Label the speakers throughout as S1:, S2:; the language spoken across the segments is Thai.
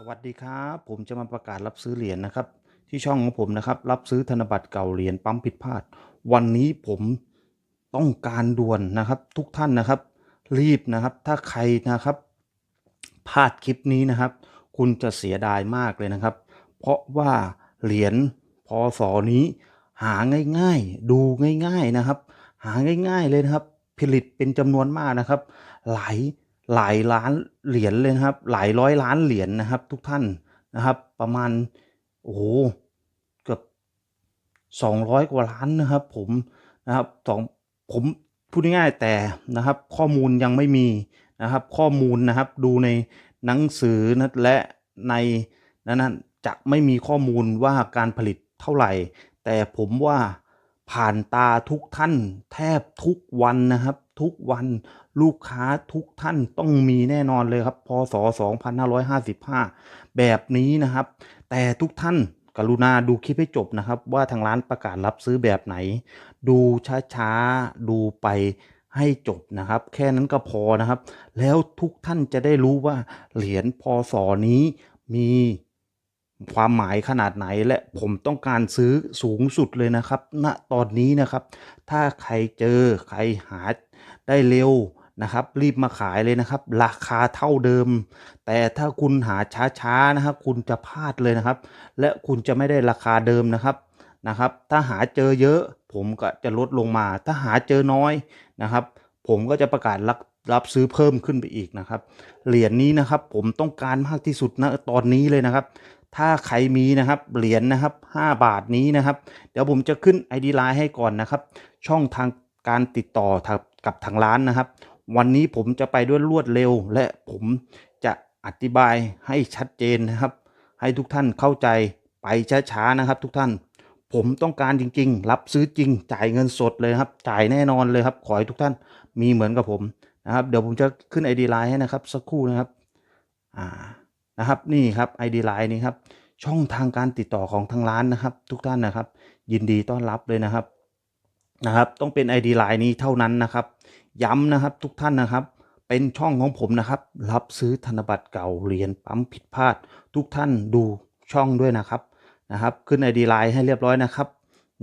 S1: สวัสดีครับ ผมจะมาประกาศรับซื้อเหรียญนะครับ ที่ช่องของผมนะครับ รับซื้อธนบัตรเก่าเหรียญปั๊มผิดพลาด วันนี้ผมต้องการด่วนนะครับ ทุกท่านนะครับ รีบนะครับ ถ้าใครนะครับพลาดคลิปนี้นะครับ คุณจะเสียดายมากเลยนะครับ เพราะว่าเหรียญพศนี้ หาง่ายๆ ดูง่าย ๆนะครับ หาง่าย ๆเลยนะครับ ผลิตเป็นจำนวนมากนะครับ หลาย หลายล้านเหรียญเลยนะครับ หลายร้อยล้านเหรียญนะครับ ทุกท่านนะครับ ประมาณโอ้โหเกือบสองร้อยกว่าล้านนะครับ ผมนะครับสองผมพูดง่ายๆแต่นะครับ ข้อมูลยังไม่มีนะครับ ข้อมูลนะครับดูในหนังสือนะและในนั้นจะไม่มีข้อมูลว่าการผลิตเท่าไหร่ แต่ผมว่า ผ่านตาทุกท่านแทบทุกวันนะครับ ทุกวันลูกค้าทุกท่านต้องมีแน่นอนเลยครับพศ 2555 แบบนี้นะครับ แต่ทุกท่านกรุณาดูคลิปให้จบนะครับ ว่าทางร้านประกาศรับซื้อแบบไหน ดูช้าๆ ดูไปให้จบนะครับ แค่นั้นก็พอนะครับ แล้วทุกท่านจะได้รู้ว่าเหรียญพศนี้มี ความหมายขนาดไหนและผมต้องการซื้อสูงสุดเลยนะครับณตอนนี้นะครับ ถ้าใครเจอใครหาได้เร็วนะครับ รีบมาขายเลยนะครับ ราคาเท่าเดิม แต่ถ้าคุณหาช้าๆนะครับ คุณจะพลาดเลยนะครับ และคุณจะไม่ได้ราคาเดิมนะครับนะครับ ถ้าหาเจอเยอะ ผมก็จะลดลงมา ถ้าหาเจอน้อยนะครับ ผมก็จะประกาศ รับซื้อเพิ่มขึ้นไปอีกนะครับ เหรียญนี้นะครับผมต้องการมากที่สุดนะตอนนี้เลยนะครับ ถ้าใครมีนะครับเหรียญนะครับ 5 บาทนี้นะครับ เดี๋ยวผมจะขึ้น ID Line ให้ก่อนนะครับ ช่องทางการติดต่อกับทางร้านนะครับ วันนี้ผมจะไปด้วยรวดเร็ว และผมจะอธิบายให้ชัดเจนนะครับ ให้ทุกท่านเข้าใจไปช้าๆนะครับ ทุกท่านผมต้องการจริง ๆ รับซื้อจริง จ่ายเงินสดเลยครับ จ่ายแน่นอนเลยครับ ขอให้ทุกท่านมีเหมือนกับผม นะครับ เดี๋ยวผมจะขึ้น ID Line ให้นะครับ สักครู่นะครับ อ่า นะครับ นี่ครับ ID Line นี้ครับ ช่องทางการติดต่อของทางร้านนะครับ ทุกท่านนะครับ ยินดีต้อนรับเลยนะครับ นะครับ ต้องเป็น ID Line นี้เท่านั้นนะครับ ย้ำนะครับทุกท่านนะครับ เป็นช่องของผมนะครับ รับซื้อธนบัตรเก่าเหรียญปั๊มผิดพลาด ทุกท่านดูช่องด้วยนะครับ นะครับ ขึ้น ID Line ให้เรียบร้อยนะครับ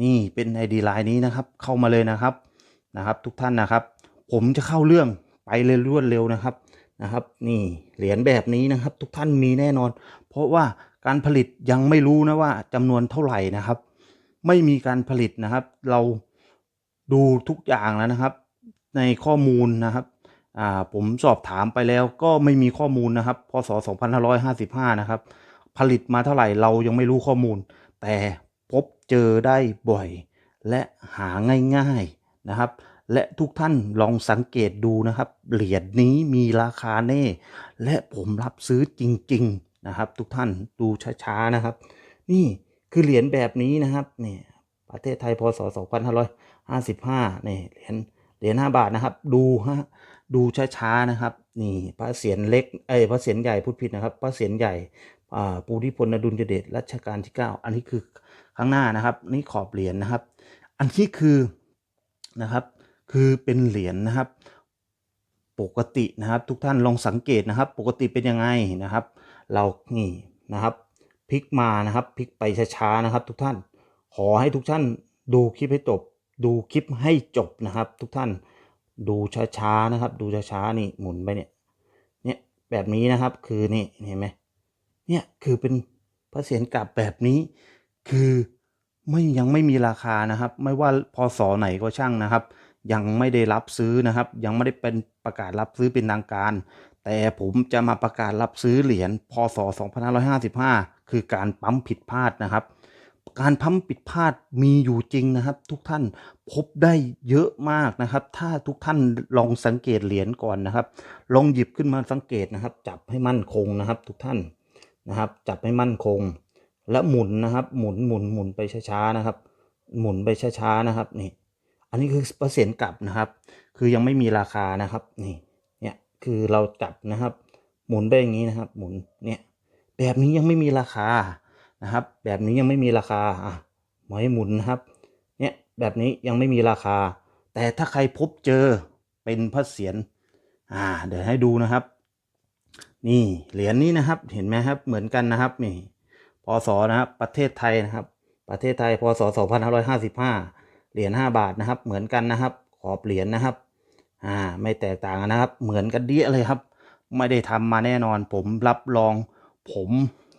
S1: นี่เป็น ID Line นี้นะครับ เข้ามาเลยนะครับ นะครับ ทุกท่านนะครับ ผมจะเข้าเรื่อง ไปเลยรวดเร็วนะครับนะครับ นี่เหรียญแบบนี้นะครับ ทุกท่านมีแน่นอน เพราะว่าการผลิตยังไม่รู้นะว่าจำนวนเท่าไหร่นะครับ ไม่มีการผลิตนะครับ เราดูทุกอย่างแล้วนะครับ ในข้อมูลนะครับอ่าผมสอบถามไปแล้วก็ไม่มีข้อมูลนะครับพศ2555 นะครับ ผลิตมาเท่าไหร่เรายังไม่รู้ข้อมูล แต่พบเจอได้บ่อย และหาง่าย ๆนะครับ และทุกท่านลองสังเกตดูนะครับ เหรียญนี้มีราคาแน่ และผมรับซื้อจริง ๆนะครับ ทุกท่านดูช้าๆนะครับ นี่คือเหรียญแบบนี้นะครับเนี่ยประเทศไทยพศ 2555เนี่ยเหรียญเหรียญ5บาทนะครับ ดูฮะดูช้าๆนะครับ นี่พระเศียรเล็กเอ้พระเศียรใหญ่พูดผิดนะครับ พระเศียรใหญ่ปูทิพลอดุลยเดชรัชกาลที่ 9 อันนี้คือข้างหน้านะครับ นี่ขอบเหรียญนะครับ อันนี้คือนะครับ คือเป็นเหรียญนะครับ ปกตินะครับ ทุกท่านลองสังเกตนะครับ ปกติเป็นยังไงนะครับ เรานี่นะครับพลิกมานะครับพลิกไปช้าๆนะครับ ทุกท่านขอให้ทุกท่านดูคลิปให้จบดูคลิปให้จบนะครับ ทุกท่านดูช้าๆนะครับ ดูช้าๆนี่หมุนไปเนี่ยเนี่ยแบบนี้นะครับคือนี่เห็นไหมเนี่ยคือเป็นพระเศียรกลับแบบนี้ คือไม่ยังไม่มีราคานะครับ ไม่ว่าพศไหนก็ช่างนะครับ ยังไม่ได้รับซื้อนะครับ ยังไม่ได้เป็นประกาศรับซื้อเป็นทางการ แต่ผมจะมาประกาศรับซื้อเหรียญพศ 2555 คือการปั๊มผิดพลาดนะครับ การปั๊มผิดพลาดมีอยู่จริงนะครับ ทุกท่านพบได้เยอะมากนะครับ ถ้าทุกท่านลองสังเกตเหรียญก่อนนะครับ ลองหยิบขึ้นมาสังเกตนะครับ จับให้มั่นคงนะครับ ทุกท่านนะครับ จับให้มั่นคง และหมุนนะครับ หมุนหมุนหมุนไปช้าๆนะครับ หมุนไปช้าๆนะครับนี่ อันนี้คือเปอร์เซ็นต์กลับนะครับ คือยังไม่มีราคานะครับ นี่เนี่ยคือเราจับนะครับ หมุนไปอย่างนี้นะครับ หมุนเนี่ยแบบนี้ยังไม่มีราคานะครับ แบบนี้ยังไม่มีราคาอะหมอยหมุนนะครับ เนี่ยแบบนี้ยังไม่มีราคา แต่ถ้าใครพบเจอเป็นพระเศียรอ่า เดี๋ยวให้ดูนะครับ นี่เหรียญนี้นะครับ เห็นไหมครับ เหมือนกันนะครับนี่พศนะครับ ประเทศไทยนะครับ ประเทศไทยพศ2555 เหรียญ5บาทนะครับ เหมือนกันนะครับ ขอบเหรียญนะครับ อ่า ไม่แตกต่างกันนะครับ เหมือนกันเดียเลยครับ ไม่ได้ทำมาแน่นอน ผมรับรอง ผม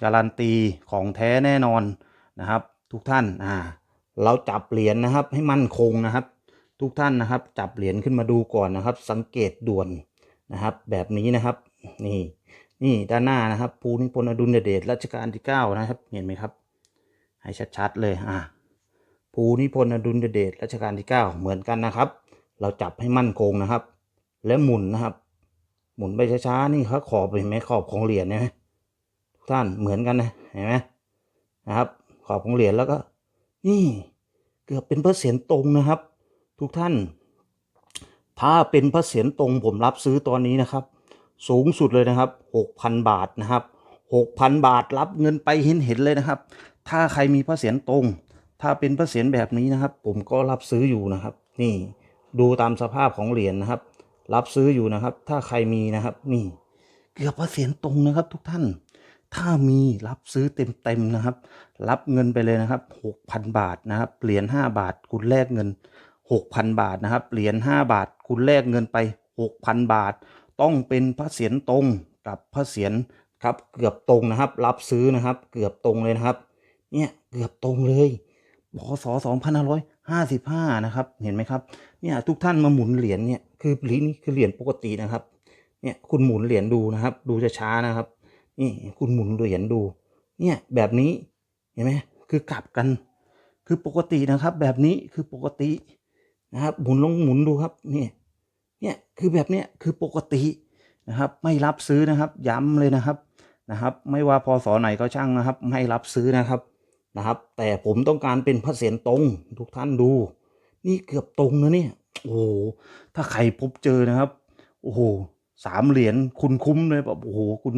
S1: การันตีของแท้แน่นอนนะครับ ทุกท่าน อ่า เราจับเหรียญนะครับ ให้มั่นคงนะครับ ทุกท่านนะครับ จับเหรียญขึ้นมาดูก่อนนะครับ สังเกตด่วนนะครับ แบบนี้นะครับ นี่ นี่ด้านหน้านะครับ ภูนิพนธ์อดุลยเดชรัชกาลที่เก้านะครับ เห็นไหมครับ ให้ชัดๆเลย อ่า ภูนิพนธ์อดุลยเดชรัชกาลที่เก้าเหมือนกันนะครับ เราจับให้มั่นคงนะครับ และหมุนนะครับ หมุนไปช้าๆนี่เขาขอบเห็นไหมขอบของเหรียญเห็นไหมทุกท่านเหมือนกันนะเห็นไหมนะครับ ขอบของเหรียญแล้วก็นี่เกือบเป็นพระเศียรตรงนะครับ ทุกท่าน ถ้าเป็นพระเศียรตรงผมรับซื้อตอนนี้นะครับ สูงสุดเลยนะครับ 6,000 บาทนะครับ 6,000 บาทรับเงินไปเห็นเห็นเลยนะครับ ถ้าใครมีพระเศียรตรง ถ้าเป็นพระเศียรแบบนี้นะครับ ผมก็รับซื้ออยู่นะครับ นี่ดูตามสภาพของเหรียญนะครับ รับซื้ออยู่นะครับ ถ้าใครมีนะครับ นี่ เกือบพระเศียรตรงนะครับ ทุกท่าน ถ้ามีรับซื้อเต็มๆนะครับ รับเงินไปเลยนะครับ6,000บาทนะครับ เหรียญ5บาทคุณแลกเงิน6,000บาทนะครับ เหรียญ5บาทคุณแลกเงินไป6,000บาท ต้องเป็นพระเศียรตรงกับพระเศียรครับ เกือบตรงนะครับ รับซื้อนะครับ เกือบตรงเลยนะครับ เนี่ยเกือบตรงเลย พศ2555 นะครับ เห็นไหมครับ เนี่ยทุกท่านมาหมุนเหรียญเนี่ย คือเหรียญนี้คือเหรียญปกตินะครับ เนี่ยคุณหมุนเหรียญดูนะครับ ดูช้าๆนะครับ นี่คุณหมุนเหรียญดู เนี่ยแบบนี้ เห็นไหมคือกลับกัน คือปกตินะครับ แบบนี้คือปกตินะครับ หมุนลงหมุนดูครับ เนี่ย เนี่ยคือแบบเนี้ยคือปกตินะครับ ไม่รับซื้อนะครับ ย้ำเลยนะครับ นะครับ ไม่ว่าพศไหนก็ช่างนะครับ ไม่รับซื้อนะครับ นะครับ แต่ผมต้องการเป็นพระเศียรตรงทุกท่านดู นี่เกือบตรงนะเนี่ยโอ้โหถ้าใครพบเจอนะครับ โอ้โหสามเหรียญคุณคุ้มเลยแบบโอ้โหคุณ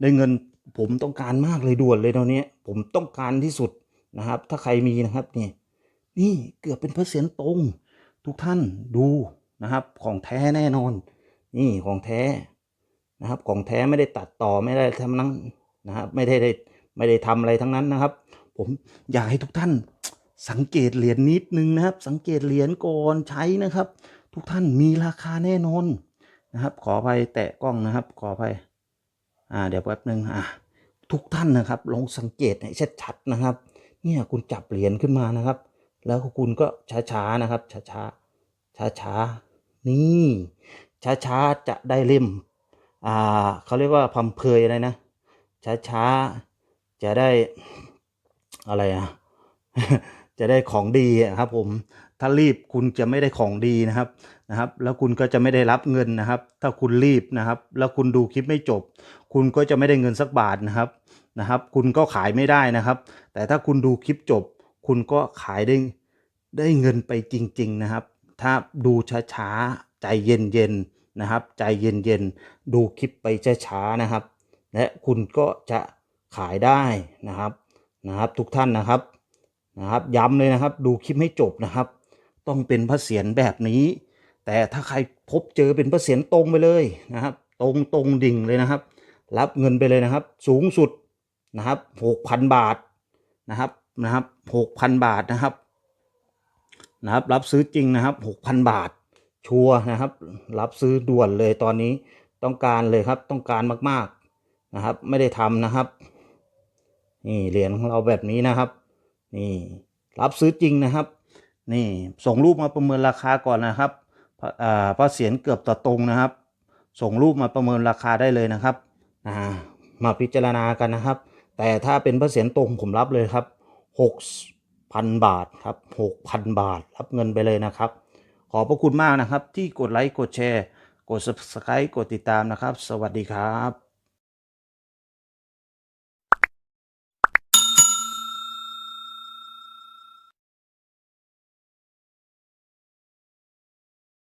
S1: ได้เงินผมต้องการมากเลยด่วนเลยตอนนี้ผมต้องการที่สุดนะครับ ถ้าใครมีนะครับนี่นี่เกือบเป็นพระเศียรตรงทุกท่านดูนะครับ ของแท้แน่นอน นี่ของแท้นะครับ ของแท้ไม่ได้ตัดต่อไม่ได้ทำนั้นนะครับ ไม่ได้ได้ไม่ได้ทำอะไรทั้งนั้นนะครับ ผมอยากให้ทุกท่านสังเกตเหรียญนิดนึงนะครับ สังเกตเหรียญก่อนใช้นะครับ ทุกท่านมีราคาแน่นอนนะครับ ขออภัยแตะกล้องนะครับ ขออภัยอ่าเดี๋ยวแป๊บนึงอ่าทุกท่านนะครับ ลองสังเกตให้ชัดๆนะครับ เนี่ยคุณจับเหรียญขึ้นมานะครับ แล้วคุณก็ช้าๆนะครับ ช้าๆช้าๆนี่ช้าๆจะได้เล่มอ่าเขาเรียกว่าพัมเพยอะไรนะช้าๆจะได้ อะไรอะจะได้ของดีครับผมถ้ารีบคุณจะไม่ได้ของดีนะครับนะครับ แล้วคุณก็จะไม่ได้รับเงินนะครับ ถ้าคุณรีบนะครับ แล้วคุณดูคลิปไม่จบ คุณก็จะไม่ได้เงินสักบาทนะครับนะครับ คุณก็ขายไม่ได้นะครับ แต่ถ้าคุณดูคลิปจบ คุณก็ขายได้ได้เงินไปจริง ๆนะครับ ถ้าดูช้าๆใจเย็นๆนะครับ ใจเย็นๆดูคลิปไปช้าๆนะครับ และคุณก็จะขายได้นะครับ นะครับ ทุกท่านนะครับนะครับ ย้ำเลยนะครับ ดูคลิปให้จบนะครับ ต้องเป็นพระเศียรแบบนี้ แต่ถ้าใครพบเจอเป็นพระเศียรตรงไปเลยนะครับ ตรงตรงดิ่งเลยนะครับ รับเงินไปเลยนะครับ สูงสุดนะครับหกพันบาทนะครับนะครับหกพันบาทนะครับนะครับรับซื้อจริงนะครับหกพันบาท ชัวนะครับ รับซื้อด่วนเลยตอนนี้ต้องการเลยครับต้องการมากๆนะครับ ไม่ได้ทำนะครับ นี่เหรียญของเราแบบนี้นะครับ นี่รับซื้อจริงนะครับ นี่ส่งรูปมาประเมินราคาก่อนนะครับพระอ่าพระเสียรเกือบต่อตรงนะครับ ส่งรูปมาประเมินราคาได้เลยนะครับมาพิจารณากันนะครับ แต่ถ้าเป็นพระเสียรตรงผมรับเลยครับหกพันบาทครับหกพันบาทรับเงินไปเลยนะครับ ขอบพระคุณมากนะครับที่กดไลค์กดแชร์ กด subscribe กดติดตามนะครับ สวัสดีครับ